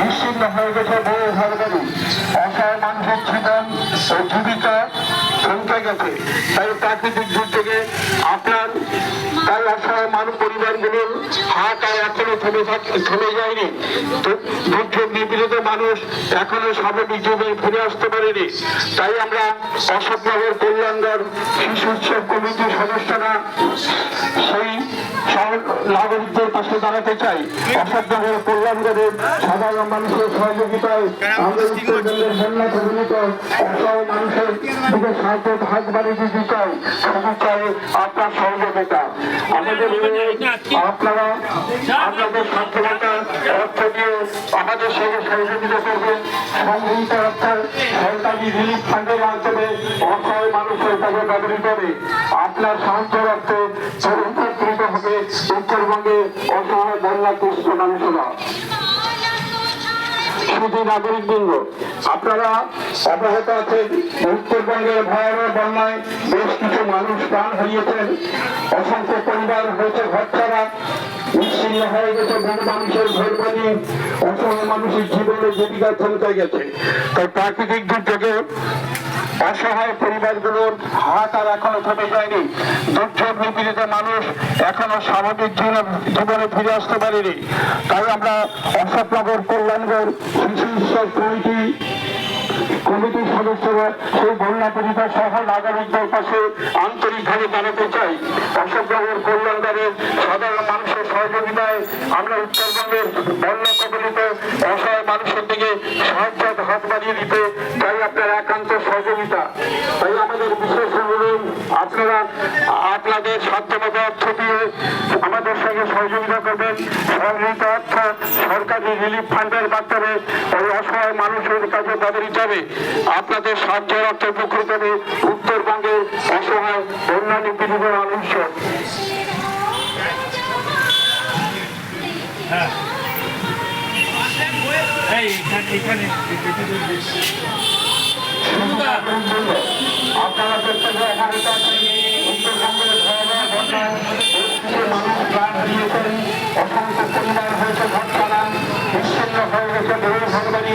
নিশ্চিন্ন হয়ে গেছে বহু ঘর বাড়ি অসহায় মানুষের জীবন ও জীবিকা থমকে গেছে। তাই প্রাকৃতিক দুর্যোগে আপনার তাই অসহায় মানুষ পরিবারগুলোর হাত আর এখনও থেমে থেমে যায়নি। দুর্যোগ নিপীড়িত মানুষ এখনও স্বাভাবিক জীবনে ফিরে আসতে পারেনি। তাই আমরা অশোকনগর কল্যাণগড় শিশু উৎসব কমিটির সদস্যরা সেই নাগরিকদের পাশে দাঁড়াতে চাই। অশোকনগর কল্যাণগড়ের সাধারণ মানুষের সহযোগিতায় অসহায় মানুষের সাহায্য হাত বাড়িয়ে দিতে চাই। শুধু চাই আপনার সহযোগিতা। আমাদের আপনারা আপনাদের অর্থ দিয়ে আমাদের সঙ্গে সহযোগিতা করবেন। সংগৃহীত অর্থ সরকারি রিলিফ ফান্ডের মাধ্যমে অসহায় মানুষের ব্যবহৃত আপনার সাহায্য অর্থে মানুষেরা শুধু নাগরিকবৃন্দ আপনারা অবগত আছেন। উত্তরবঙ্গের ভয়াবহ বন্যায় বেশ কিছু মানুষ প্রাণ হারিয়েছেন। অসংখ্য পরিবার হয়েছে ঘরছাড়া বিচ্ছিন্ন হয়ে গেছে বহু মানুষের ঘর বাড়ি। অসহায় মানুষের জীবনে জীবিকা থমকে গেছে। তাই প্রাকৃতিক দুর্যোগে অসহায় পরিবারগুলোর হাত আর এখনও থেমে যায়নি। এখনও স্বাভাবিক জীবনে ফিরে আসতে পারেনি। তাই আমরা অশোকনগর কল্যাণগড় শিশু উৎসব কমিটি কমিটির সদস্যরা সেই বন্যা পীড়িত সহ নাগরিকদের পাশে আন্তরিকভাবে জানাতে চাই। অশোকনগর কল্যাণগড়ের সাধারণ মানুষের সহযোগিতায় আমরা উত্তরবঙ্গের বন্যা কবলিত অসহায় মানুষের দিকে সাহায্য হাত বাড়িয়ে দিতে চাই আপনার একান্ত সহযোগিতা। তাই আপনারা আপনাদের সাধ্যমতো অর্থ দিয়ে আমাদের সঙ্গে সহযোগিতা করবেন। সংগৃহীত অর্থ সরকারি রিলিফ ফান্ডের মাধ্যমে ওই অসহায় মানুষের কাছে ব্যবহৃত হবে আপনাদের সাহায্যের অর্থ উপকৃত হবে উত্তরবঙ্গের অসহায় অন্যান্য নিপীড়িত মানুষ এই এখানে ঘটনায় বহু মানুষ প্রাণ দিয়েছেন অসংখ্য পরিবার হয়েছে ঘর ছাড়া বিচ্ছিন্ন হয়ে গেছে বহু ঘরবাড়ি